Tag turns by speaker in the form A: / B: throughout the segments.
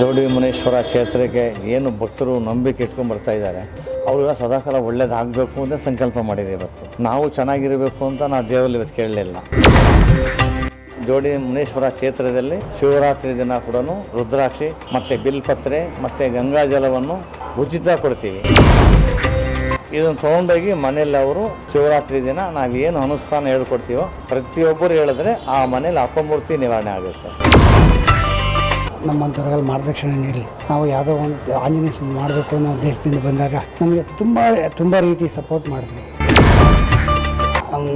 A: ಜೋಡಿ ಮುನೇಶ್ವರ ಕ್ಷೇತ್ರಕ್ಕೆ ಏನು ಭಕ್ತರು ನಂಬಿಕೆ ಇಟ್ಕೊಂಡು ಬರ್ತಾ ಇದ್ದಾರೆ ಅವರೆಲ್ಲ ಸದಾಕಾಲ ಒಳ್ಳೇದಾಗಬೇಕು ಅಂತ ಸಂಕಲ್ಪ ಮಾಡಿದೆ ಇವತ್ತು. ನಾವು ಚೆನ್ನಾಗಿರಬೇಕು ಅಂತ ನಾವು ದೇವರಲ್ಲಿ ಇವತ್ತು ಕೇಳಲಿಲ್ಲ ಜೋಡಿ ಮುನೇಶ್ವರ ಕ್ಷೇತ್ರದಲ್ಲಿ ಶಿವರಾತ್ರಿ ದಿನ ಕೂಡ ರುದ್ರಾಕ್ಷಿ ಮತ್ತು ಬಿಲ್ಪತ್ರೆ ಮತ್ತು ಗಂಗಾ ಜಲವನ್ನು ಉಚಿತ ಕೊಡ್ತೀವಿ. ಇದನ್ನು ತೊಗೊಂಡೋಗಿ ಮನೆಯಲ್ಲಿ ಅವರು ಶಿವರಾತ್ರಿ ದಿನ ನಾವೇನು ಅನುಷ್ಠಾನ ಹೇಳ್ಕೊಡ್ತೀವೋ ಪ್ರತಿಯೊಬ್ಬರು ಹೇಳಿದ್ರೆ ಆ ಮನೇಲಿ ಅಪಮೂರ್ತಿ ನಿವಾರಣೆ ಆಗುತ್ತೆ.
B: ನಮ್ಮಂಥವ್ರಿಗೆಲ್ಲ ಮಾರ್ಗದರ್ಶನ ನೀಡಲಿ ನಾವು ಯಾವುದೋ ಒಂದು ಆಂಜನೇಯ ಮಾಡಬೇಕು ಅನ್ನೋ ಉದ್ದೇಶದಿಂದ ಬಂದಾಗ ನಮಗೆ ತುಂಬ ತುಂಬ ರೀತಿ ಸಪೋರ್ಟ್ ಮಾಡಿದ್ರು.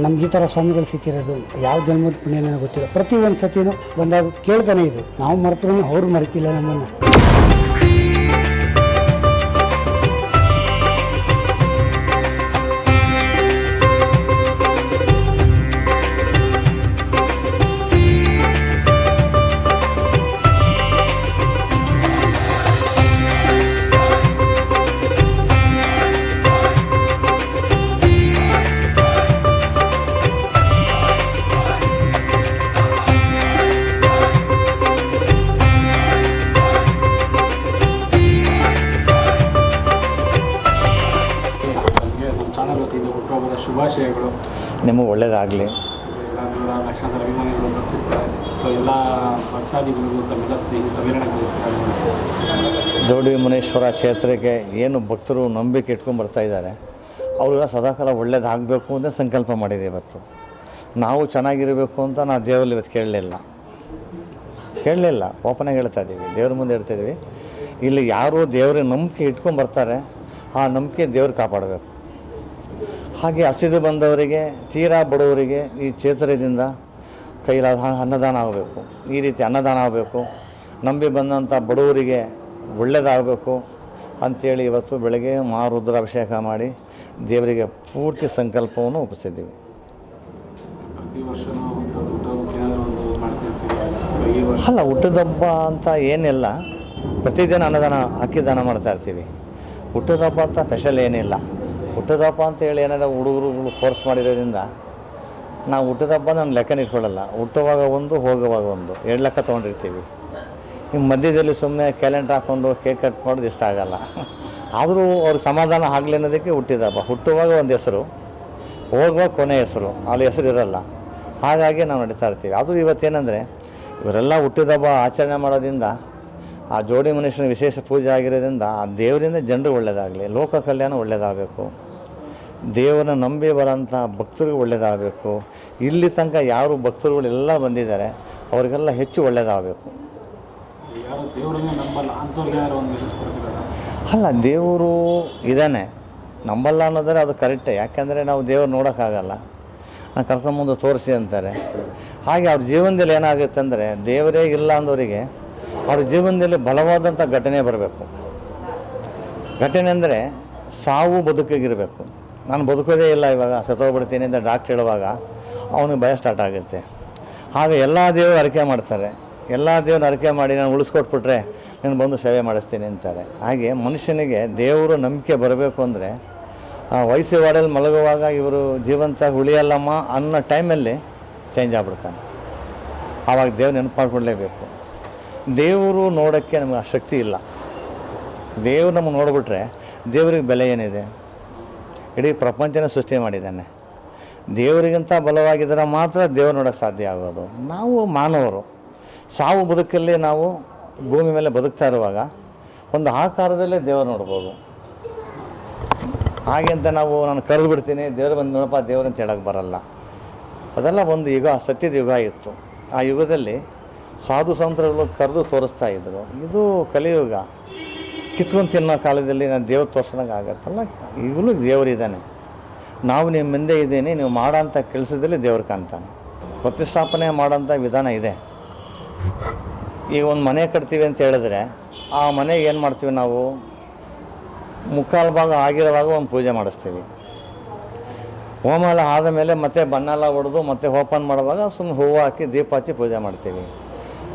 B: ನಮ್ಗೆ ಈ ಥರ ಸ್ವಾಮಿಗಳು ಸಿಕ್ಕಿರೋದು ಯಾವ ಜನ್ಮದ ಪುಣ್ಯ ನನಗೆ ಗೊತ್ತಿಲ್ಲ. ಪ್ರತಿ ಒಂದು ಸತಿನೂ ಬಂದಾಗ ಕೇಳ್ತಾನೆ ಇದು ನಾವು ಮರೆತ್ರೂ ಅವ್ರು ಮರೆತಿಲ್ಲ ನಮ್ಮನ್ನು.
A: ಜೋಡಿ ಮುನೇಶ್ವರ ಕ್ಷೇತ್ರಕ್ಕೆ ಏನು ಭಕ್ತರು ನಂಬಿಕೆ ಇಟ್ಕೊಂಡು ಬರ್ತಾ ಇದ್ದಾರೆ ಅವರೆಲ್ಲ ಸದಾಕಾಲ ಒಳ್ಳೇದಾಗಬೇಕು ಅಂತ ಸಂಕಲ್ಪ ಮಾಡಿದೆ ಇವತ್ತು. ನಾವು ಚೆನ್ನಾಗಿರಬೇಕು ಅಂತ ನಾವು ದೇವರಲ್ಲಿ ಇವತ್ತು ಕೇಳಲಿಲ್ಲ. ಕೇಳಲಿಲ್ಲ ಓಪನಾಗಿ ಹೇಳ್ತಾ ಇದ್ದೀವಿ, ದೇವ್ರ ಮುಂದೆ ಹೇಳ್ತಾ ಇದ್ದೀವಿ. ಇಲ್ಲಿ ಯಾರು ದೇವ್ರ ನಂಬಿಕೆ ಇಟ್ಕೊಂಡು ಬರ್ತಾರೆ, ಆ ನಂಬಿಕೆ ದೇವ್ರು ಕಾಪಾಡಬೇಕು. ಹಾಗೆ ಹಸಿದು ಬಂದವರಿಗೆ, ತೀರಾ ಬಡವರಿಗೆ ಈ ಕ್ಷೇತ್ರದಿಂದ ಕೈಲಾದ ಅನ್ನದಾನ ಆಗಬೇಕು. ಈ ರೀತಿ ಅನ್ನದಾನ ಆಗಬೇಕು. ನಂಬಿ ಬಂದಂಥ ಬಡವರಿಗೆ ಒಳ್ಳೆಯದಾಗಬೇಕು ಅಂಥೇಳಿ ಇವತ್ತು ಬೆಳಗ್ಗೆ ಮಹಾರುದ್ರಾಭಿಷೇಕ ಮಾಡಿ ದೇವರಿಗೆ ಪೂರ್ತಿ ಸಂಕಲ್ಪವನ್ನು ಒಪ್ಪಿಸಿದ್ದೀವಿ.
C: ಅಲ್ಲ ಹುಟ್ಟದ
A: ಹಬ್ಬ ಹುಟ್ಟದಬ್ಬ ಅಂತ ಏನಿಲ್ಲ. ಪ್ರತಿದಿನ ಅನ್ನದಾನ ಅಕ್ಕಿ ದಾನ ಮಾಡ್ತಾ ಇರ್ತೀವಿ. ಹುಟ್ಟದಬ್ಬ ಅಂತ ಸ್ಪೆಷಲ್ ಏನಿಲ್ಲ. ಹುಟ್ಟದಬ್ಬ ಅಂತ ಹೇಳಿ ಏನಾರ ಹುಡುಗರುಗಳು ಫೋರ್ಸ್ ಮಾಡಿರೋದ್ರಿಂದ ನಾವು ಹುಟ್ಟಿದ ಹಬ್ಬ ನಾನು ಲೆಕ್ಕನ ಇಟ್ಕೊಳ್ಳಲ್ಲ. ಹುಟ್ಟುವಾಗ ಒಂದು, ಹೋಗುವಾಗ ಒಂದು. ಎರಡು ಲೆಕ್ಕ ತೊಗೊಂಡಿರ್ತೀವಿ. ಈಗ ಮಧ್ಯದಲ್ಲಿ ಸುಮ್ಮನೆ ಕ್ಯಾಲೆಂಡರ್ ಹಾಕ್ಕೊಂಡು ಕೇಕ್ ಕಟ್ ಮಾಡೋದು ಇಷ್ಟ ಆಗಲ್ಲ. ಆದರೂ ಅವ್ರಿಗೆ ಸಮಾಧಾನ ಆಗಲಿ ಅನ್ನೋದಕ್ಕೆ ಹುಟ್ಟಿದ ಹಬ್ಬ. ಹುಟ್ಟುವಾಗ ಒಂದು ಹೆಸರು, ಹೋಗುವಾಗ ಕೊನೆ ಹೆಸರು. ಅಲ್ಲಿ ಹೆಸರು ಇರಲ್ಲ. ಹಾಗಾಗಿ ನಾವು ನಡೀತಾ ಇರ್ತೀವಿ. ಅದು ಇವತ್ತೇನೆಂದರೆ, ಇವರೆಲ್ಲ ಹುಟ್ಟಿದಬ್ಬ ಆಚರಣೆ ಮಾಡೋದ್ರಿಂದ, ಆ ಜೋಡಿ ಮನುಷ್ಯನ ವಿಶೇಷ ಪೂಜೆ ಆಗಿರೋದ್ರಿಂದ, ಆ ದೇವರಿಂದ ಜನರು ಒಳ್ಳೆಯದಾಗಲಿ ಲೋಕ ಕಲ್ಯಾಣ ಒಳ್ಳೆಯದಾಗಬೇಕು ದೇವರನ್ನ ನಂಬಿ ಬರೋಂಥ ಭಕ್ತರಿಗೆ ಒಳ್ಳೆಯದಾಗಬೇಕು ಇಲ್ಲಿ ತನಕ ಯಾರು ಭಕ್ತರುಗಳೆಲ್ಲ ಬಂದಿದ್ದಾರೆ ಅವರಿಗೆಲ್ಲ ಹೆಚ್ಚು ಒಳ್ಳೆಯದಾಗಬೇಕು ಅಲ್ಲ ದೇವರು ಇದ್ದಾನೆ. ನಂಬಲ್ಲ ಅನ್ನೋದ್ರೆ ಅದು ಕರೆಕ್ಟೇ. ಯಾಕೆಂದರೆ ನಾವು ದೇವ್ರು ನೋಡೋಕ್ಕಾಗಲ್ಲ. ನಾನು ಕರ್ಕೊಂಬಂದು ತೋರಿಸಿ ಅಂತಾರೆ. ಹಾಗೆ ಅವ್ರ ಜೀವನದಲ್ಲಿ ಏನಾಗುತ್ತೆ ಅಂದರೆ ದೇವರೇ ಇಲ್ಲ ಅಂದವರಿಗೆ ಅವ್ರ ಜೀವನದಲ್ಲಿ ಬಲವಾದಂಥ ಘಟನೆ ಬರಬೇಕು. ಘಟನೆ ಅಂದರೆ ಸಾವು ಬದುಕಿಗಿರಬೇಕು. ನಾನು ಬದುಕೋದೇ ಇಲ್ಲ ಇವಾಗ ಸತ್ತೋಗ್ಬಿಡ್ತೀನಿ ಅಂತ ಡಾಕ್ಟ್ರ್ ಹೇಳುವಾಗ ಅವನಿಗೆ ಭಯ ಸ್ಟಾರ್ಟ್ ಆಗುತ್ತೆ. ಹಾಗೆ ಎಲ್ಲ ದೇವರು ಅರಿಕೆ ಮಾಡ್ತಾರೆ. ಎಲ್ಲ ದೇವ್ರನ್ನ ಅರಿಕೆ ಮಾಡಿ ನಾನು ಉಳಿಸ್ಕೊಟ್ಬಿಟ್ರೆ ನಾನು ಬಂದು ಸೇವೆ ಮಾಡಿಸ್ತೀನಿ ಅಂತಾರೆ. ಹಾಗೆ ಮನುಷ್ಯನಿಗೆ ದೇವರು ನಂಬಿಕೆ ಬರಬೇಕು ಅಂದರೆ ವಯಸ್ಸು ವಾಡಲ್ಲಿ ಮಲಗುವಾಗ ಇವರು ಜೀವಂತ ಉಳಿಯಲ್ಲಮ್ಮ ಅನ್ನೋ ಟೈಮಲ್ಲಿ ಚೇಂಜ್ ಆಗ್ಬಿಡ್ತಾನೆ. ಆವಾಗ ದೇವ್ರು ನೆನಪು ಮಾಡ್ಕೊಳ್ಲೇಬೇಕು ದೇವರು ನೋಡೋಕ್ಕೆ ನಮಗೆ ಆ ಶಕ್ತಿ ಇಲ್ಲ. ದೇವ್ರು ನಮಗೆ ನೋಡಿಬಿಟ್ರೆ ದೇವ್ರಿಗೆ ಬೆಲೆ ಏನಿದೆ? ಇಡೀ ಪ್ರಪಂಚನ ಸೃಷ್ಟಿ ಮಾಡಿದ್ದಾನೆ. ದೇವರಿಗಿಂತ ಬಲವಾಗಿದ್ದರೆ ಮಾತ್ರ ದೇವ್ರು ನೋಡೋಕ್ಕೆ ಸಾಧ್ಯ ಆಗೋದು. ನಾವು ಮಾನವರು. ಸಾವು ಬದುಕಲ್ಲಿ ನಾವು ಭೂಮಿ ಮೇಲೆ ಬದುಕ್ತಾ ಇರುವಾಗ ಒಂದು ಆಕಾರದಲ್ಲೇ ದೇವರು ನೋಡ್ಬೋದು. ಹಾಗೆ ಅಂತ ನಾವು ನಾನು ಕರೆದು ಬಿಡ್ತೀನಿ, ದೇವ್ರು ಬಂದು ನೋಡಪ್ಪ, ದೇವ್ರು ಅಂತ ಹೇಳೋಕ್ಕೆ ಬರಲ್ಲ. ಅದೆಲ್ಲ ಒಂದು ಯುಗ, ಸತ್ಯದ ಯುಗ ಇತ್ತು. ಆ ಯುಗದಲ್ಲಿ ಸಾಧು ಸಂತರುಗಳು ಕರೆದು ತೋರಿಸ್ತಾ ಇದ್ದರು ಇದು ಕಲಿಯುಗ. ಕಿತ್ಕೊಂಡು ತಿನ್ನೋ ಕಾಲದಲ್ಲಿ ನಾನು ದೇವ್ರು ತೋರ್ಸೋಂಗೆ ಆಗತ್ತಲ್ಲ? ಈಗಲೂ ದೇವರಿದ್ದಾನೆ ನಾವು ನಿಮ್ಮ ಮುಂದೆ ಇದ್ದೀನಿ, ನೀವು ಮಾಡೋಂಥ ಕೆಲಸದಲ್ಲಿ ದೇವ್ರು ಕಾಣ್ತಾನೆ. ಪ್ರತಿಷ್ಠಾಪನೆ ಮಾಡೋಂಥ ವಿಧಾನ ಇದೆ. ಈಗ ಒಂದು ಮನೆ ಕಟ್ತೀವಿ ಅಂತ ಹೇಳಿದ್ರೆ, ಆ ಮನೆಗೆ ಏನು ಮಾಡ್ತೀವಿ ನಾವು? ಮುಕ್ಕಾಲು ಭಾಗ ಆಗಿರೋವಾಗ ಒಂದು ಪೂಜೆ ಮಾಡಿಸ್ತೀವಿ. ಹೋಮ ಎಲ್ಲ ಆದ ಮೇಲೆ ಮತ್ತೆ ಬಣ್ಣ ಎಲ್ಲ ಹೊಡೆದು ಮತ್ತೆ ಓಪನ್ ಮಾಡುವಾಗ ಸುಮ್ಮನೆ ಹೂವು ಹಾಕಿ ದೀಪ ಹಚ್ಚಿ ಪೂಜೆ ಮಾಡ್ತೀವಿ.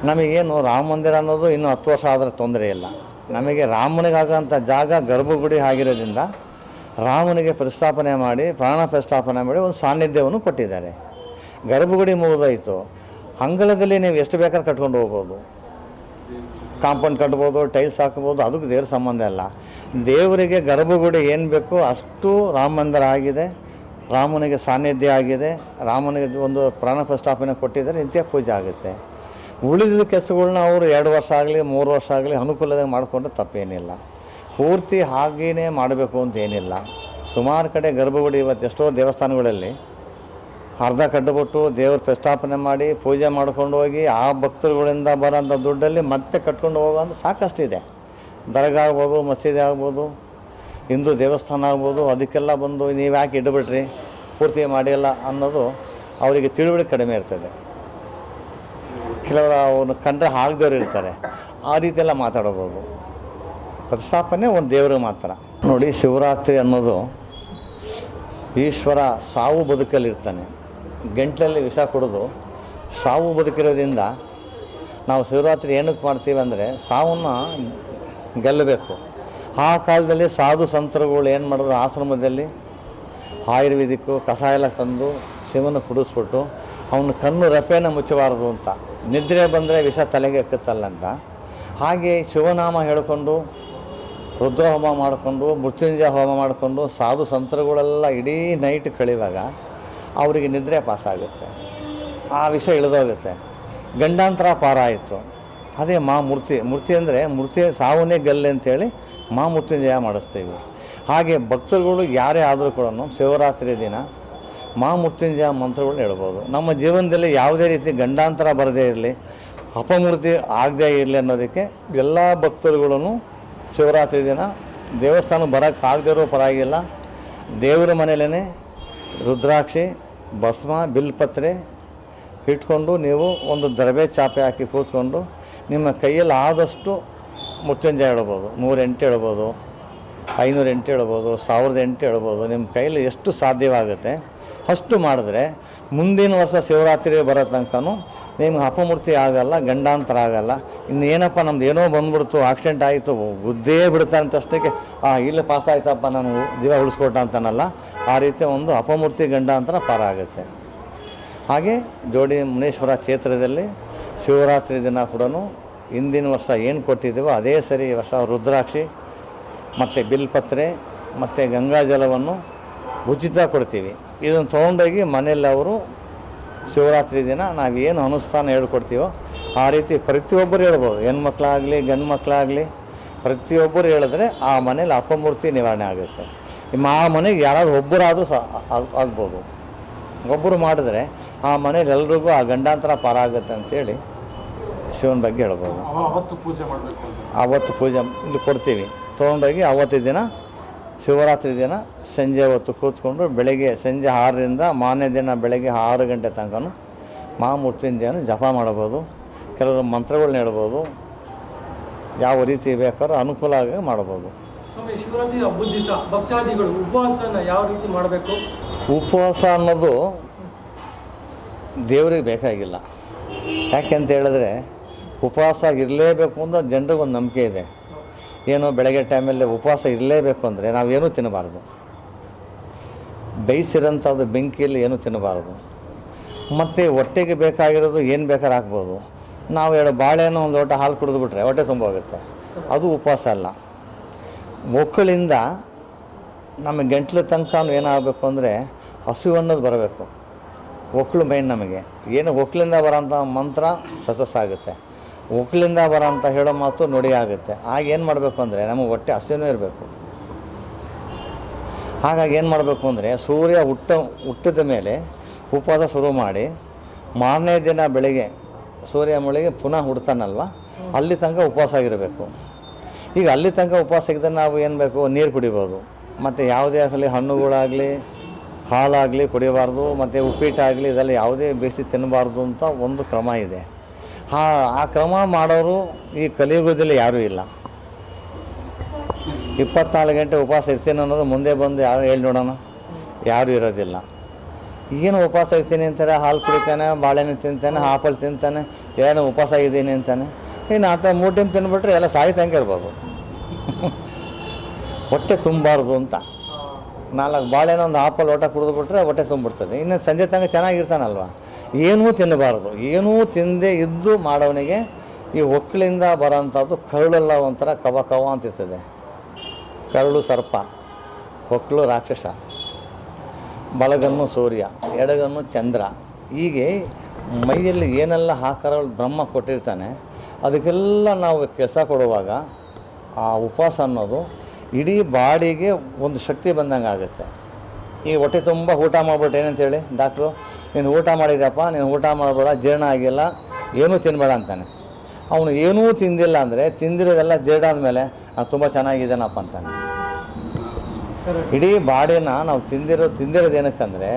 A: ನಮಗೇನು ರಾಮ ಮಂದಿರ ಅನ್ನೋದು ಇನ್ನೂ ಹತ್ತು ವರ್ಷ ಆದರೆ ತೊಂದರೆ ಇಲ್ಲ. ನಮಗೆ ರಾಮನಿಗಾಗೋಂಥ ಜಾಗ ಗರ್ಭಗುಡಿ ಆಗಿರೋದ್ರಿಂದ ರಾಮನಿಗೆ ಪ್ರಸ್ಥಾಪನೆ ಮಾಡಿ, ಪ್ರಾಣ ಪ್ರಸ್ಥಾಪನೆ ಮಾಡಿ ಒಂದು ಸಾನ್ನಿಧ್ಯವನ್ನು ಕೊಟ್ಟಿದ್ದಾರೆ. ಗರ್ಭಗುಡಿ ಮುಗಿದಾಯಿತು ಅಂಗಳದಲ್ಲಿ ನೀವು ಎಷ್ಟು ಬೇಕಾದ್ರೆ ಕಟ್ಕೊಂಡು ಹೋಗ್ಬೋದು. ಕಾಂಪೌಂಡ್ ಕಟ್ಬೋದು, ಟೈಲ್ಸ್ ಹಾಕ್ಬೋದು, ಅದಕ್ಕೆ ದೇವ್ರ ಸಂಬಂಧ ಇಲ್ಲ ದೇವರಿಗೆ ಗರ್ಭಗುಡಿ ಏನು ಬೇಕೋ ಅಷ್ಟು ರಾಮ ಮಂದಿರ ಆಗಿದೆ. ರಾಮನಿಗೆ ಸಾನ್ನಿಧ್ಯ ಆಗಿದೆ. ರಾಮನಿಗೆ ಒಂದು ಪ್ರಾಣ ಪ್ರಸ್ತಾಪನೆ ಕೊಟ್ಟಿದ್ದಾರೆ. ನಿತ್ಯ ಪೂಜೆ ಆಗುತ್ತೆ. ಉಳಿದ ಕೆಲಸಗಳನ್ನ ಅವರು ಎರಡು ವರ್ಷ ಆಗಲಿ, ಮೂರು ವರ್ಷ ಆಗಲಿ ಅನುಕೂಲದಾಗ ಮಾಡಿಕೊಂಡ್ರೆ ತಪ್ಪೇನಿಲ್ಲ. ಪೂರ್ತಿ ಹಾಗೇನೇ ಮಾಡಬೇಕು ಅಂತ ಏನಿಲ್ಲ ಸುಮಾರು ಕಡೆ ಗರ್ಭಗುಡಿ ಇವತ್ತು ಎಷ್ಟೋ ದೇವಸ್ಥಾನಗಳಲ್ಲಿ ಅರ್ಧ ಕಟ್ಟುಬಿಟ್ಟು ದೇವ್ರ ಪ್ರಸ್ತಾಪನೆ ಮಾಡಿ ಪೂಜೆ ಮಾಡ್ಕೊಂಡು ಹೋಗಿ ಆ ಭಕ್ತರುಗಳಿಂದ ಬರೋಂಥ ದುಡ್ಡಲ್ಲಿ ಮತ್ತೆ ಕಟ್ಕೊಂಡು ಸಾಕಷ್ಟು ಇದೆ ದರ್ಗಾ ಆಗ್ಬೋದು, ಮಸೀದಿ ಆಗ್ಬೋದು, ಹಿಂದೂ ದೇವಸ್ಥಾನ ಆಗ್ಬೋದು, ಅದಕ್ಕೆಲ್ಲ ಬಂದು ನೀವು ಯಾಕೆ ಇಟ್ಬಿಟ್ರಿ ಪೂರ್ತಿ ಮಾಡಿಲ್ಲ ಅನ್ನೋದು ಅವರಿಗೆ ತಿಳುವಳಿಕೆ ಕಡಿಮೆ ಇರ್ತದೆ. ಕೆಲವರು ಅವನು ಕಂಡ್ರೆ ಆಗದವ್ರು ಇರ್ತಾರೆ. ಆ ರೀತಿ ಎಲ್ಲ ಮಾತಾಡಬಹುದು. ಪ್ರತಿಷ್ಠಾಪನೆ ಒಂದು ದೇವರು ಮಾತ್ರ. ನೋಡಿ ಶಿವರಾತ್ರಿ ಅನ್ನೋದು ಈಶ್ವರ ಸಾವು ಬದುಕಲ್ಲಿರ್ತಾನೆ. ಗಂಟಲಲ್ಲಿ ವಿಷ ಕುಡಿದು ಸಾವು ಬದುಕಿರೋದ್ರಿಂದ ನಾವು ಶಿವರಾತ್ರಿ ಏನಕ್ಕೆ ಮಾಡ್ತೀವಿ ಅಂದರೆ ಸಾವನ್ನು ಗೆಲ್ಲಬೇಕು. ಆ ಕಾಲದಲ್ಲಿ ಸಾಧು ಸಂತರುಗಳು ಏನು ಮಾಡಿದ್ರು ಆಶ್ರಮದಲ್ಲಿ ಆಯುರ್ವೇದಿಕ್ಕು ಕಸ ಎಲ್ಲ ತಂದು ಶಿವನ ಕುಡಿಸ್ಬಿಟ್ಟು ಅವನ ಕಣ್ಣು ರೆಪೇನ ಮುಚ್ಚಬಾರದು ಅಂತ. ನಿದ್ರೆ ಬಂದರೆ ವಿಷ ತಲೆಗೆ ಎಕ್ಕುತ್ತಲ್ಲ ಅಂತ ಹಾಗೆ ಶಿವನಾಮ ಹೇಳಿಕೊಂಡು ರುದ್ರ ಹೋಮ ಮಾಡಿಕೊಂಡು, ಮೃತ್ಯುಂಜಯ ಹೋಮ ಮಾಡಿಕೊಂಡು, ಸಾಧು ಸಂತರುಗಳೆಲ್ಲ ಇಡೀ ನೈಟ್ ಕಳೆಯುವಾಗ ಅವರಿಗೆ ನಿದ್ರೆ ಪಾಸಾಗುತ್ತೆ. ಆ ವಿಷ ಇಳಿದೋಗುತ್ತೆ. ಗಂಡಾಂತರ ಪಾರ ಆಯಿತು ಅದೇ ಮಾ ಮೂರ್ತಿ ಮೂರ್ತಿ ಅಂದರೆ ಮೂರ್ತಿ ಸಾವನ್ನೇ ಗಲ್ಲೆ ಅಂತೇಳಿ ಮಾ ಮೃತ್ಯುಂಜಯ ಮಾಡಿಸ್ತೀವಿ. ಹಾಗೆ ಭಕ್ತರುಗಳು ಯಾರೇ ಆದರೂ ಕೂಡ ಶಿವರಾತ್ರಿ ದಿನ ಮಾ ಮೃತ್ಯುಂಜಯ ಮಂತ್ರಗಳನ್ನ ಹೇಳ್ಬೋದು. ನಮ್ಮ ಜೀವನದಲ್ಲಿ ಯಾವುದೇ ರೀತಿ ಗಂಡಾಂತರ ಬರದೇ ಇರಲಿ ಅಪಮೃತಿ ಆಗದೇ ಇರಲಿ ಅನ್ನೋದಕ್ಕೆ ಎಲ್ಲ ಭಕ್ತರುಗಳನ್ನು ಶಿವರಾತ್ರಿ ದಿನ ದೇವಸ್ಥಾನ ಬರೋಕ್ಕೆ ಆಗದೇ ಇರೋ ಪರವಾಗಿಲ್ಲ. ದೇವರ ಮನೆಯಲ್ಲೇ ರುದ್ರಾಕ್ಷಿ, ಭಸ್ಮ, ಬಿಲ್ಪತ್ರೆ ಇಟ್ಕೊಂಡು ನೀವು ಒಂದು ದರ್ಬೆ ಚಾಪೆ ಹಾಕಿ ಕೂತ್ಕೊಂಡು ನಿಮ್ಮ ಕೈಯಲ್ಲಿ ಆದಷ್ಟು ಮೃತ್ಯುಂಜಯ ಹೇಳ್ಬೋದು. ನೂರೆಂಟು ಹೇಳ್ಬೋದು ಐನೂರು ಎಂಟು ಹೇಳ್ಬೋದು, ಸಾವಿರದ ಎಂಟು ಹೇಳ್ಬೋದು. ನಿಮ್ಮ ಕೈಯಲ್ಲಿ ಎಷ್ಟು ಸಾಧ್ಯವಾಗುತ್ತೆ? ಅಷ್ಟು ಮಾಡಿದ್ರೆ ಮುಂದಿನ ವರ್ಷ ಶಿವರಾತ್ರಿ ಬರೋ ತನಕನೂ ನಿಮ್ಗೆ ಅಪಮೂರ್ತಿ ಆಗಲ್ಲ, ಗಂಡಾಂತರ ಆಗಲ್ಲ. ಇನ್ನು ಏನಪ್ಪ, ನಮ್ದು ಏನೋ ಬಂದ್ಬಿಡ್ತು ಆಕ್ಸಿಡೆಂಟ್ ಆಯಿತು, ಗುದ್ದೇ ಬಿಡ್ತಾರೆ ಅಂತ ಅಷ್ಟಕ್ಕೆ, ಆ, ಇಲ್ಲಿ ಪಾಸ್ ಆಯ್ತಪ್ಪ, ನಾನು ಜೀವ ಉಳಿಸ್ಕೊಟ್ಟ ಅಂತಾನಲ್ಲ. ಆ ರೀತಿ ಒಂದು ಅಪಮೂರ್ತಿ, ಗಂಡಾಂತರ ಪಾರ ಆಗುತ್ತೆ. ಹಾಗೆ ಜೋಡಿ ಮುನೇಶ್ವರ ಕ್ಷೇತ್ರದಲ್ಲಿ ಶಿವರಾತ್ರಿ ದಿನ ಕೂಡ ಹಿಂದಿನ ವರ್ಷ ಏನು ಕೊಟ್ಟಿದ್ದೀವೋ ಅದೇ ಸರಿ ವರ್ಷ ರುದ್ರಾಕ್ಷಿ, ಮತ್ತು ಬಿಲ್ಪತ್ರೆ, ಮತ್ತು ಗಂಗಾಜಲವನ್ನು ಉಚಿತ ಕೊಡ್ತೀವಿ. ಇದನ್ನು ತೊಗೊಂಡೋಗಿ ಮನೆಯಲ್ಲಿ ಅವರು ಶಿವರಾತ್ರಿ ದಿನ ನಾವೇನು ಅನುಷ್ಠಾನ ಹೇಳ್ಕೊಡ್ತೀವೋ ಆ ರೀತಿ ಪ್ರತಿಯೊಬ್ಬರು ಹೇಳ್ಬೋದು. ಹೆಣ್ಮಕ್ಳಾಗಲಿ ಗಂಡು ಮಕ್ಕಳಾಗಲಿ ಪ್ರತಿಯೊಬ್ಬರು ಹೇಳಿದ್ರೆ ಆ ಮನೇಲಿ ಅಪಮೂರ್ತಿ ನಿವಾರಣೆ ಆಗುತ್ತೆ. ಆ ಮನೆಗೆ ಯಾರಾದರೂ ಒಬ್ಬರಾದರೂ ಸಹ ಆಗ್- ಆಗ್ಬೋದು. ಒಬ್ಬರು ಮಾಡಿದ್ರೆ ಆ ಮನೇಲಿ ಎಲ್ರಿಗೂ ಆ ಗಂಡಾಂತರ ಪಾರ ಆಗುತ್ತೆ ಅಂತೇಳಿ ಶಿವನ ಬಗ್ಗೆ ಹೇಳ್ಬೋದು.
C: ಅವ ಅವತ್ತು ಪೂಜೆ ಮಾಡಬೇಕು ಅವತ್ತು
A: ಆವತ್ತು ಪೂಜೆ ಇಲ್ಲಿ ಕೊಡ್ತೀವಿ. ತೊಗೊಂಡೋಗಿ ಆವತ್ತಿನ ದಿನ ಶಿವರಾತ್ರಿ ದಿನ ಸಂಜೆ ಹೊತ್ತು ಕೂತ್ಕೊಂಡು ಬೆಳಗ್ಗೆ ಸಂಜೆ ಆರರಿಂದ ಮಾನ್ಯ ದಿನ ಬೆಳಗ್ಗೆ ಆರು ಗಂಟೆ ತನಕ ಮಹಾಮೂರ್ತಿಂದೆಯನ್ನು ಜಪ ಮಾಡ್ಬೋದು. ಕೆಲವರು ಮಂತ್ರಗಳನ್ನ ಹೇಳ್ಬೋದು. ಯಾವ ರೀತಿ ಬೇಕಾದ್ರೂ ಅನುಕೂಲ ಆಗಿ ಮಾಡ್ಬೋದು.
D: ಸ್ವಾಮಿ ಶಿವರಾತ್ರಿ ಹಬ್ಬದ ದಿವಸ ಭಕ್ತಾದಿಗಳು ಉಪವಾಸನ ಯಾವ ರೀತಿ ಮಾಡಬೇಕು?
A: ಉಪವಾಸ ಅನ್ನೋದು ದೇವರಿಗೆ ಬೇಕಾಗಿಲ್ಲ. ಯಾಕೆಂತ ಹೇಳಿದ್ರೆ ಉಪವಾಸ ಇರಲೇಬೇಕು ಅಂತ ಜನರಿಗೆ ಒಂದು ನಂಬಿಕೆ ಇದೆ. ಏನು ಬೆಳಗ್ಗೆ ಟೈಮಲ್ಲಿ ಉಪವಾಸ ಇರಲೇಬೇಕು ಅಂದರೆ ನಾವೇನೂ ತಿನ್ನಬಾರ್ದು. ಬೇಯಿಸಿರೋಂಥದ್ದು ಬೆಂಕಿಯಲ್ಲಿ ಏನೂ ತಿನ್ನಬಾರ್ದು. ಮತ್ತು ಹೊಟ್ಟೆಗೆ ಬೇಕಾಗಿರೋದು ಏನು ಬೇಕಾದ್ರೆ ಹಾಕ್ಬೋದು. ನಾವು ಎರಡು ಬಾಳೆಹಣ್ಣು ಒಂದು ಲೋಟ ಹಾಲು ಕುಡಿದ್ಬಿಟ್ರೆ ಹೊಟ್ಟೆ ತುಂಬ ಹೋಗುತ್ತೆ. ಅದು ಉಪವಾಸ ಅಲ್ಲ. ಒಕ್ಕಳಿಂದ ನಮ್ಮ ಗಂಟ್ಲು ತನಕ ಏನಾಗಬೇಕು ಅಂದರೆ ಹಸಿವು ಅನ್ನೋದು ಬರಬೇಕು. ಒಕ್ಕಳು ಮೈನ್ ನಮಗೆ. ಏನು ಒಕ್ಕಳಿಂದ ಬರೋಂಥ ಮಂತ್ರ ಸಸಸ್ ಆಗುತ್ತೆ ಒಕ್ಕಲಿಂದ ಅಂತ ಹೇಳೋ ಮಾತು ನುಡಿ ಆಗುತ್ತೆ. ಆಗ ಏನು ಮಾಡಬೇಕು ಅಂದರೆ ನಮಗೆ ಹೊಟ್ಟೆ ಹಸಿನೂ ಇರಬೇಕು. ಹಾಗಾಗಿ ಏನು ಮಾಡಬೇಕು ಅಂದರೆ ಸೂರ್ಯ ಹುಟ್ಟ, ಹುಟ್ಟಿದ ಮೇಲೆ ಉಪವಾಸ ಶುರು ಮಾಡಿ ಮಾರನೇ ದಿನ ಬೆಳಿಗ್ಗೆ ಸೂರ್ಯ ಮುಳಿಗೆ ಪುನಃ ಹುಡ್ತಾನಲ್ವ? ಅಲ್ಲಿ ತನಕ ಉಪವಾಸ ಆಗಿರಬೇಕು. ಈಗ ಅಲ್ಲಿ ತನಕ ಉಪವಾಸ ಇದ್ದರೆ ನಾವು ಏನು ಬೇಕು? ನೀರು ಕುಡಿಬೋದು. ಮತ್ತು ಯಾವುದೇ ಆಗಲಿ ಹಣ್ಣುಗಳಾಗಲಿ, ಹಾಲಾಗಲಿ ಕುಡಿಯಬಾರ್ದು ಮತ್ತು ಉಪ್ಪಿಟ್ಟಾಗಲಿ ಇದೆಲ್ಲ ಯಾವುದೇ ಬೇಯಿಸಿ ತಿನ್ನಬಾರ್ದು ಅಂತ ಒಂದು ಕ್ರಮ ಇದೆ. ಆ ಆ ಕ್ರಮ ಮಾಡೋರು ಈ ಕಲಿಯುಗದಲ್ಲಿ ಯಾರೂ ಇಲ್ಲ. ಇಪ್ಪತ್ನಾಲ್ಕು ಗಂಟೆ ಉಪವಾಸ ಇರ್ತೀನಿ ಅನ್ನೋದು ಮುಂದೆ ಬಂದು ಯಾರು ಹೇಳಿ ನೋಡೋಣ. ಯಾರೂ ಇರೋದಿಲ್ಲ. ಈಗೇನು ಉಪವಾಸ ಇರ್ತೀನಿ ಅಂತಾರೆ, ಹಾಲು ಕುಡಿತಾನೆ, ಬಾಳೆಹಣ್ಣು ತಿಂತಾನೆ ಆಪಲ್ ತಿಂತಾನೆ ಏನು ಉಪವಾಸ ಇದ್ದೀನಿ ಅಂತಾನೆ. ಇನ್ನು ಆತ ಮೂರು ಟೈಮ್ ತಿನ್ಬಿಟ್ರೆ ಎಲ್ಲ ಸಾಯ್ತಂಗೆ ಇರ್ಬೋದು. ಹೊಟ್ಟೆ ತುಂಬಾರ್ದು ಅಂತ. ನಾಲ್ಕು ಬಾಳೆಹಣ್ಣು, ಒಂದು ಆಪಲ್ ಊಟ ಕುಡಿದ್ಬಿಟ್ರೆ ಹೊಟ್ಟೆ ತುಂಬಿಡ್ತದೆ. ಇನ್ನು ಸಂಜೆ ತನಕ ಚೆನ್ನಾಗಿರ್ತಾನಲ್ವ? ಏನೂ ತಿನ್ನಬಾರ್ದು. ಏನೂ ತಿಂದೇ ಇದ್ದು ಮಾಡೋವನಿಗೆ ಈ ಒಕ್ಕಳಿಂದ ಬರೋಂಥದ್ದು ಕರುಳೆಲ್ಲ ಒಂಥರ ಕವ ಕವ ಅಂತಿರ್ತದೆ. ಕರುಳು ಸರ್ಪ ಹೊಕ್ಕಳು ರಾಕ್ಷಸ, ಬಲಗನ್ನು ಸೂರ್ಯ, ಎಡಗನ್ನು ಚಂದ್ರ. ಹೀಗೆ ಮೈಯಲ್ಲಿ ಏನೆಲ್ಲ ಆಕಾರಗಳು ಬ್ರಹ್ಮ ಕೊಟ್ಟಿರ್ತಾನೆ, ಅದಕ್ಕೆಲ್ಲ ನಾವು ಕೆಲಸ ಕೊಡುವಾಗ ಆ ಉಪವಾಸ ಅನ್ನೋದು ಇಡೀ ಬಾಡಿಗೆ ಒಂದು ಶಕ್ತಿ ಬಂದಂಗೆ ಆಗುತ್ತೆ ಈಗ ಹೊಟ್ಟೆ ತುಂಬ ಊಟ ಮಾಡ್ಬಿಟ್ಟು ಏನಂತೇಳಿ ಡಾಕ್ಟ್ರು? ನೀನು ಊಟ ಮಾಡಿದ್ಯಪ್ಪ, ನೀನು ಊಟ ಮಾಡಬೇಡ, ಜೀರ್ಣ ಆಗಿಲ್ಲ, ಏನೂ ತಿನ್ನಬೇಡ ಅಂತಾನೆ. ಅವನು ಏನೂ ತಿಂದಿಲ್ಲ ಅಂದರೆ ತಿಂದಿರೋದೆಲ್ಲ ಜೀರ್ಣ ಆದಮೇಲೆ ಅದು ತುಂಬ ಚೆನ್ನಾಗಿದ್ದಾನಪ್ಪ ಅಂತಾನೆ. ಇಡೀ ಬಾಡಿನ ನಾವು ತಿಂದಿರೋ, ತಿಂದಿರೋದು ಏನಕ್ಕಂದರೆ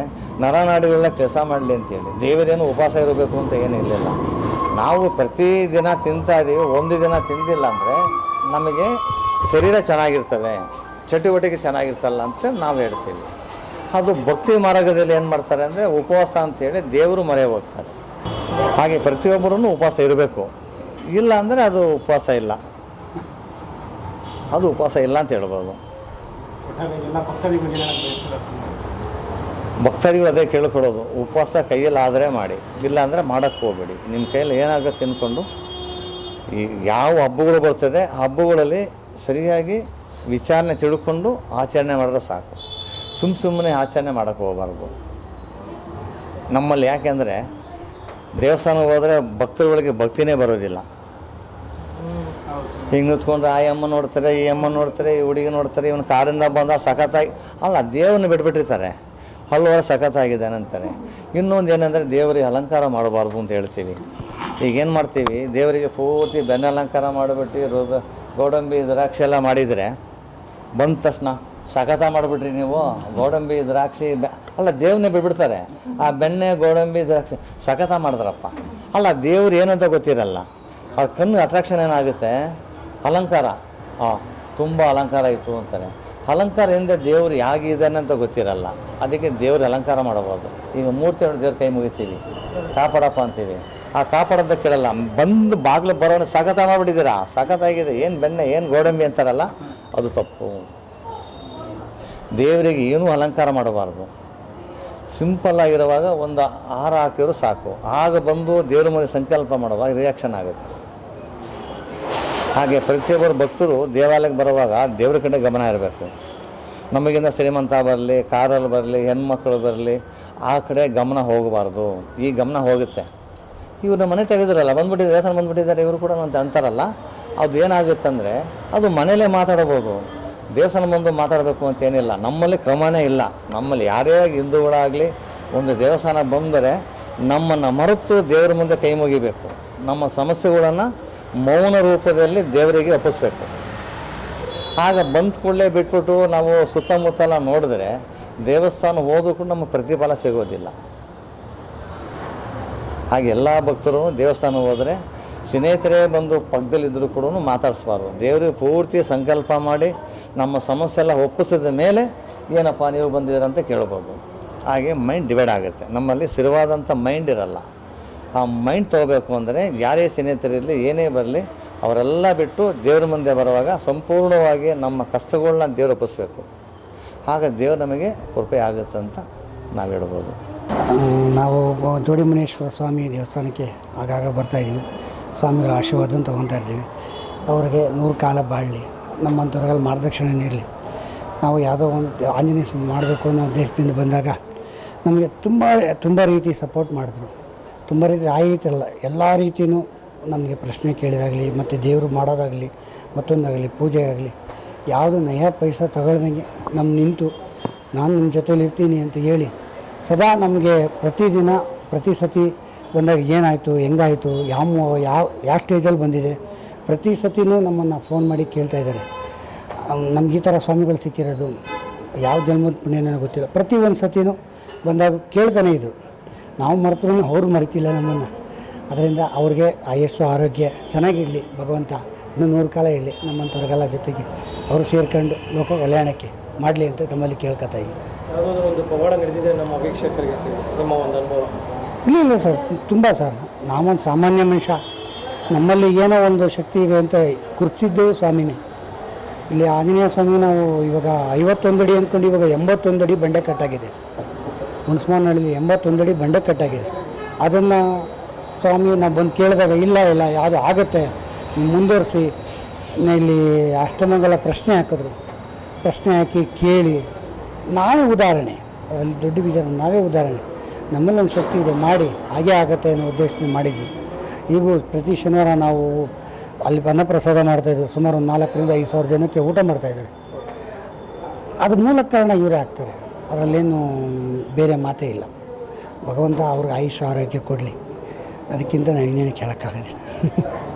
A: ನರನಾಡಿಗಳನ್ನ ಕೆಲಸ ಮಾಡಲಿ ಅಂತೇಳಿ. ದೇವರೇನು ಉಪವಾಸ ಇರಬೇಕು ಅಂತ ಏನೂ ಇರಲಿಲ್ಲ. ನಾವು ಪ್ರತಿದಿನ ತಿಂತಾ ಇದ್ದೀವಿ ಒಂದು ದಿನ ತಿಂದಿಲ್ಲ ಅಂದರೆ ನಮಗೆ ಶರೀರ ಚೆನ್ನಾಗಿರ್ತವೆ ಚಟುವಟಿಕೆ ಚೆನ್ನಾಗಿರ್ತಲ್ಲ ಅಂತ ನಾವು ಹೇಳ್ತೀವಿ. ಅದು ಭಕ್ತಿ ಮಾರ್ಗದಲ್ಲಿ ಏನು ಮಾಡ್ತಾರೆ ಅಂದರೆ ಉಪವಾಸ ಅಂತೇಳಿ ದೇವರು ಮರೆ ಹೋಗ್ತಾರೆ. ಹಾಗೆ ಪ್ರತಿಯೊಬ್ಬರೂ ಉಪವಾಸ ಇರಬೇಕು. ಇಲ್ಲ ಅಂದರೆ ಅದು ಉಪವಾಸ ಇಲ್ಲ. ಅದು ಉಪವಾಸ ಇಲ್ಲ ಅಂತ ಹೇಳ್ಬೋದು. ಭಕ್ತಾದಿಗಳು ಅದೇ ಕೇಳ್ಕೊಡೋದು ಉಪವಾಸ ಕೈಯಲ್ಲಿ ಆದರೆ ಮಾಡಿ. ಇಲ್ಲ ಅಂದರೆ ಮಾಡೋಕ್ಕೆ ಹೋಗಬೇಡಿ. ನಿಮ್ಮ ಕೈಯಲ್ಲಿ ಏನಾಗುತ್ತೆ ತಿನ್ಕೊಂಡು ಈ ಯಾವ ಹಬ್ಬಗಳು ಬರ್ತದೆ ಆ ಹಬ್ಬಗಳಲ್ಲಿ ಸರಿಯಾಗಿ ವಿಚಾರಣೆ ತಿಳ್ಕೊಂಡು ಆಚರಣೆ ಮಾಡಿದ್ರೆ ಸಾಕು. ಸುಮ್ಮ ಸುಮ್ಮನೆ ಆಚರಣೆ ಮಾಡೋಕ್ಕೆ ಹೋಗಬಾರ್ದು. ನಮ್ಮಲ್ಲಿ ಯಾಕೆಂದರೆ ದೇವಸ್ಥಾನ ಹೋದರೆ ಭಕ್ತರುಗಳಿಗೆ ಭಕ್ತಿನೇ ಬರೋದಿಲ್ಲ. ಹಿಂಗೆ ನಿಂತ್ಕೊಂಡ್ರೆ ಆ ಅಮ್ಮ ನೋಡ್ತಾರೆ, ಈ ಅಮ್ಮ ನೋಡ್ತಾರೆ, ಈ ಹುಡುಗಿ ನೋಡ್ತಾರೆ, ಇವನು ಕಾರಿಂದ ಬಂದ ಸಖತ್ತಾಗಿ ಅಲ್ಲ, ದೇವ್ರನ್ನ ಬಿಟ್ಬಿಟ್ಟಿರ್ತಾರೆ. ಹಲ್ವಾರು ಸಖತ್ತಾಗಿದ್ದಾನೆ ಅಂತಾರೆ. ಇನ್ನೊಂದು ಏನಂದರೆ ದೇವರಿಗೆ ಅಲಂಕಾರ ಮಾಡಬಾರ್ದು ಅಂತ ಹೇಳ್ತೀವಿ. ಈಗ ಏನು ಮಾಡ್ತೀವಿ? ದೇವರಿಗೆ ಪೂರ್ತಿ ಬೆನ್ನ ಅಲಂಕಾರ ಮಾಡಿಬಿಟ್ಟು ರೋಗ, ಗೋಡಂಬಿ, ದ್ರಾಕ್ಷಿ ಎಲ್ಲ ಮಾಡಿದರೆ ಬಂದ ತಕ್ಷಣ ಸಖತ ಮಾಡಿಬಿಟ್ರಿ ನೀವು. ಗೋಡಂಬಿ, ದ್ರಾಕ್ಷಿ ಅಲ್ಲ ದೇವ್ರನ್ನೇ ಬಿಡ್ಬಿಡ್ತಾರೆ. ಆ ಬೆಣ್ಣೆ, ಗೋಡಂಬಿ, ದ್ರಾಕ್ಷಿ ಸಖತ ಮಾಡಿದ್ರಪ್ಪ ಅಲ್ಲ, ದೇವ್ರು ಏನಂತ ಗೊತ್ತಿರಲ್ಲ. ಅವ್ರ ಕಣ್ಣು ಅಟ್ರಾಕ್ಷನ್ ಏನಾಗುತ್ತೆ? ಅಲಂಕಾರ. ಹಾಂ ತುಂಬ ಅಲಂಕಾರ ಇತ್ತು ಅಂತಾರೆ. ಅಲಂಕಾರದಿಂದ ದೇವ್ರು ಹೇಗಿದ್ದಾನೆ ಅಂತ ಗೊತ್ತಿರಲ್ಲ. ಅದಕ್ಕೆ ದೇವ್ರು ಅಲಂಕಾರ ಮಾಡಬಾರ್ದು. ಈಗ ಮೂರ್ತಿ ಎರಡು ದೇವ್ರ ಕೈ ಮುಗಿತೀವಿ. ಕಾಪಾಡಪ್ಪ ಅಂತೀವಿ. ಆ ಕಾಪಾಡೋದ ಕೇಳಲ್ಲ. ಬಂದು ಬಾಗಿಲು ಬರೋಣ ಸಖತ ಮಾಡಿಬಿಟ್ಟಿದ್ದೀರಾ? ಸಖತ್ತಾಗಿದೆ ಏನು ಬೆಣ್ಣೆ, ಏನು ಗೋಡಂಬಿ ಅಂತಾರಲ್ಲ, ಅದು ತಪ್ಪು. ದೇವರಿಗೆ ಏನೂ ಅಲಂಕಾರ ಮಾಡಬಾರ್ದು. ಸಿಂಪಲ್ ಆಗಿರುವಾಗ ಒಂದು ಆಹಾರ ಹಾಕಿದ್ರು ಸಾಕು. ಆಗ ಬಂದು ದೇವ್ರ ಮುಂದೆ ಸಂಕಲ್ಪ ಮಾಡುವಾಗ ರಿಯಾಕ್ಷನ್ ಆಗುತ್ತೆ. ಹಾಗೆ ಪ್ರತಿಯೊಬ್ಬರು ಭಕ್ತರು ದೇವಾಲಯಕ್ಕೆ ಬರುವಾಗ ದೇವ್ರ ಕಡೆ ಗಮನ ಇರಬೇಕು. ನಮಗಿಂತ ಶ್ರೀಮಂತ ಬರಲಿ, ಕಾರಲ್ಲಿ ಬರಲಿ, ಹೆಣ್ಮಕ್ಳು ಬರಲಿ, ಆ ಕಡೆ ಗಮನ ಹೋಗಬಾರ್ದು. ಈ ಗಮನ ಹೋಗುತ್ತೆ. ಇವ್ರನ್ನ ಮನೆ ತೆಗೆದ್ರಲ್ಲ ಬಂದ್ಬಿಟ್ಟಿದ್ದಾರೆ ದೇವಸ್ಥಾನ ಬಂದ್ಬಿಟ್ಟಿದ್ದಾರೆ, ಇವರು ಕೂಡ ಅಂತ ಅಂತಾರಲ್ಲ, ಅದು ಏನಾಗುತ್ತಂದರೆ ಅದು ಮನೇಲೇ ಮಾತಾಡ್ಬೋದು ದೇವಸ್ಥಾನ ಬಂದು ಮಾತಾಡಬೇಕು ಅಂತೇನಿಲ್ಲ ನಮ್ಮಲ್ಲಿ ಕ್ರಮನೇ ಇಲ್ಲ. ನಮ್ಮಲ್ಲಿ ಯಾರೇ ಹಿಂದೂಗಳಾಗಲಿ ಒಂದು ದೇವಸ್ಥಾನ ಬಂದರೆ ನಮ್ಮನ್ನು ಮರೆತು ದೇವರ ಮುಂದೆ ಕೈ ಮುಗಿಬೇಕು. ನಮ್ಮ ಸಮಸ್ಯೆಗಳನ್ನು ಮೌನ ರೂಪದಲ್ಲಿ ದೇವರಿಗೆ ಒಪ್ಪಿಸ್ಬೇಕು. ಆಗ ಬಂದ ಕೂಡಲೇ ಬಿಟ್ಬಿಟ್ಟು ನಾವು ಸುತ್ತಮುತ್ತಲ ನೋಡಿದ್ರೆ ದೇವಸ್ಥಾನ ಹೋದಕ್ಕೂ ನಮಗೆ ಪ್ರತಿಫಲ ಸಿಗೋದಿಲ್ಲ. ಹಾಗೆ ಎಲ್ಲ ಭಕ್ತರು ದೇವಸ್ಥಾನ ಹೋದರೆ ಸ್ನೇಹಿತರೇ ಬಂದು ಪಕ್ಕದಲ್ಲಿದ್ದರೂ ಕೂಡ ಮಾತಾಡಿಸ್ಬಾರ್ದು. ದೇವರಿಗೆ ಪೂರ್ತಿ ಸಂಕಲ್ಪ ಮಾಡಿ ನಮ್ಮ ಸಮಸ್ಯೆ ಎಲ್ಲ ಒಪ್ಪಿಸಿದ ಮೇಲೆ ಏನಪ್ಪ ನೀವು ಬಂದಿದ್ದೀರಂತ ಕೇಳ್ಬೋದು. ಹಾಗೆ ಮೈಂಡ್ ಡಿವೈಡ್ ಆಗುತ್ತೆ. ನಮ್ಮಲ್ಲಿ ಸ್ಥಿರವಾದಂಥ ಮೈಂಡ್ ಇರಲ್ಲ. ಆ ಮೈಂಡ್ ತೊಗೋಬೇಕು ಅಂದರೆ ಯಾರೇ ಸ್ನೇಹಿತರಿರಲಿ ಏನೇ ಬರಲಿ, ಅವರೆಲ್ಲ ಬಿಟ್ಟು ದೇವ್ರ ಮುಂದೆ ಬರುವಾಗ ಸಂಪೂರ್ಣವಾಗಿ ನಮ್ಮ ಕಷ್ಟಗಳನ್ನ ದೇವ್ರು ಒಪ್ಪಿಸ್ಬೇಕು. ಆಗ ದೇವ್ರು ನಮಗೆ ಕೃಪೆ ಆಗುತ್ತೆ ಅಂತ ನಾವು ಹೇಳ್ಬೋದು.
B: ನಾವು ಜೋಡಿಮುನೇಶ್ವರ ಸ್ವಾಮಿ ದೇವಸ್ಥಾನಕ್ಕೆ ಆಗಾಗ ಬರ್ತಾಯಿದ್ದೀವಿ ಸ್ವಾಮಿಗಳ ಆಶೀರ್ವಾದನ ತೊಗೊತಾ ಇರ್ತೀವಿ. ಅವ್ರಿಗೆ ನೂರು ಕಾಲ ಬಾಳಲಿ ನಮ್ಮಂಥವ್ರಿಗೆಲ್ಲ ಮಾರ್ಗದರ್ಶನ ನೀಡಲಿ. ನಾವು ಯಾವುದೋ ಒಂದು ಆಂಜನೇಯ ಸ್ವಾಮಿ ಮಾಡಬೇಕು ಅನ್ನೋ ಉದ್ದೇಶದಿಂದ ಬಂದಾಗ ನಮಗೆ ತುಂಬ ತುಂಬ ರೀತಿ ಸಪೋರ್ಟ್ ಮಾಡಿದ್ರು. ತುಂಬ ರೀತಿ, ಆ ರೀತಿ ಅಲ್ಲ, ಎಲ್ಲ ರೀತಿಯೂ ನಮಗೆ ಪ್ರಶ್ನೆ ಕೇಳಿದಾಗಲಿ, ಮತ್ತು ದೇವರು ಮಾಡೋದಾಗಲಿ, ಮತ್ತೊಂದಾಗಲಿ ಪೂಜೆ ಆಗಲಿ ಯಾವುದು ನಯ ಪೈಸಾ ತಗೊಳ್ದಂಗೆ ನಮ್ಮ ನಿಂತು ನಾನು ನಿಮ್ಮ ಜೊತೇಲಿ ಇರ್ತೀನಿ ಅಂತ ಹೇಳಿ ಸದಾ ನಮಗೆ ಪ್ರತಿದಿನ, ಪ್ರತಿ ಸತಿ ಬಂದಾಗ ಏನಾಯಿತು, ಹೆಂಗಾಯಿತು, ಯಾವ ಯಾವ ಯಾವ ಸ್ಟೇಜಲ್ಲಿ ಬಂದಿದೆ, ಪ್ರತಿ ಸತಿನೂ ನಮ್ಮನ್ನು ಫೋನ್ ಮಾಡಿ ಕೇಳ್ತಾ ಇದ್ದಾರೆ. ನಮ್ಗೆ ಈ ಥರ ಸ್ವಾಮಿಗಳು ಸಿಕ್ಕಿರೋದು ಯಾವ ಜನ್ಮದ ಪುಣ್ಯನೋ ಗೊತ್ತಿಲ್ಲ. ಪ್ರತಿ ಒಂದು ಸತಿನೂ ಬಂದಾಗ ಕೇಳ್ತಾನೆ ಇದು ನಾವು ಮರೆತ್ರೂ ಅವರು ಮರಿತಿಲ್ಲ ನಮ್ಮನ್ನು. ಅದರಿಂದ ಅವ್ರಿಗೆ ಆಯಸ್ಸು, ಆರೋಗ್ಯ ಚೆನ್ನಾಗಿರಲಿ ಭಗವಂತ ಇನ್ನೂ ನೂರು ಕಾಲ ಇರಲಿ, ನಮ್ಮಂಥವ್ರಿಗೆಲ್ಲ ಜೊತೆಗೆ ಅವರು ಸೇರ್ಕೊಂಡು ಲೋಕ ಕಲ್ಯಾಣಕ್ಕೆ ಮಾಡಲಿ ಅಂತ ತಮ್ಮಲ್ಲಿ ಕೇಳ್ಕೊತಾ ಇದ್ದೀವಿ
D: ಒಂದು ಪವಾಡ ನಡೆದಿದೆ ನಮ್ಮ ವೀಕ್ಷಕರಿಗೆ ನಿಮ್ಮ
B: ಇಲ್ಲ ಸರ್. ತುಂಬ ಸರ್. ನಾವೊಂದು ಸಾಮಾನ್ಯ ಮನುಷ್ಯ. ನಮ್ಮಲ್ಲಿ ಏನೋ ಒಂದು ಶಕ್ತಿ ಇದೆ ಅಂತ ಗುರುತಿಸಿದ್ದೇವೆ ಸ್ವಾಮಿನೇ. ಇಲ್ಲಿ ಆಂಜನೇಯ ಸ್ವಾಮಿ ನಾವು ಇವಾಗ ಐವತ್ತೊಂದು ಅಡಿ ಅಂದ್ಕೊಂಡು ಇವಾಗ ಎಂಬತ್ತೊಂದು ಅಡಿ ಬಂಡೆ ಕಟ್ಟಾಗಿದೆ. ಹುಣಸ್ಮಾನಹಳ್ಳಿ ಎಂಬತ್ತೊಂದು ಅಡಿ ಬಂಡೆ ಕಟ್ಟಾಗಿದೆ. ಅದನ್ನು ಸ್ವಾಮಿ ನಾವು ಬಂದು ಕೇಳಿದಾಗ, ಇಲ್ಲ ಇಲ್ಲ, ಯಾವುದು ಆಗುತ್ತೆ? ಮುಂದುವರಿಸಿ. ಇಲ್ಲಿ ಅಷ್ಟಮಂಗಲ ಪ್ರಶ್ನೆ ಹಾಕಿದ್ರು. ಪ್ರಶ್ನೆ ಹಾಕಿ ಕೇಳಿ. ನಾವೇ ಉದಾಹರಣೆ. ಅದರಲ್ಲಿ ದೊಡ್ಡ ವಿಚಾರ ನಾವೇ ಉದಾಹರಣೆ. ನಮ್ಮಲ್ಲಿ ಒಂದು ಶಕ್ತಿ ಇದೆ, ಮಾಡಿ, ಹಾಗೇ ಆಗುತ್ತೆ ಅನ್ನೋ ಉದ್ದೇಶದಿಂದ ಮಾಡಿದ್ವಿ. ಈಗೂ ಪ್ರತಿ ಶನಿವಾರ ನಾವು ಅಲ್ಲಿ ಅನ್ನಪ್ರಸಾದ ಮಾಡ್ತಾಯಿದ್ದೀವಿ ಸುಮಾರು ಒಂದು ನಾಲ್ಕರಿಂದ ಐದು ಸಾವಿರ ಜನಕ್ಕೆ ಊಟ ಮಾಡ್ತಾಯಿದ್ದಾರೆ ಅದ್ರ ಮೂಲ ಕಾರಣ ಇವರೇ ಆಗ್ತಾರೆ. ಅದರಲ್ಲೇನು ಬೇರೆ ಮಾತೇ ಇಲ್ಲ. ಭಗವಂತ ಅವ್ರಿಗೆ ಆಯುಷ್ಯ, ಆರೋಗ್ಯ ಕೊಡಲಿ. ಅದಕ್ಕಿಂತ ನಾವು ಇನ್ನೇನು ಕೇಳೋಕ್ಕಾಗೋದಿಲ್ಲ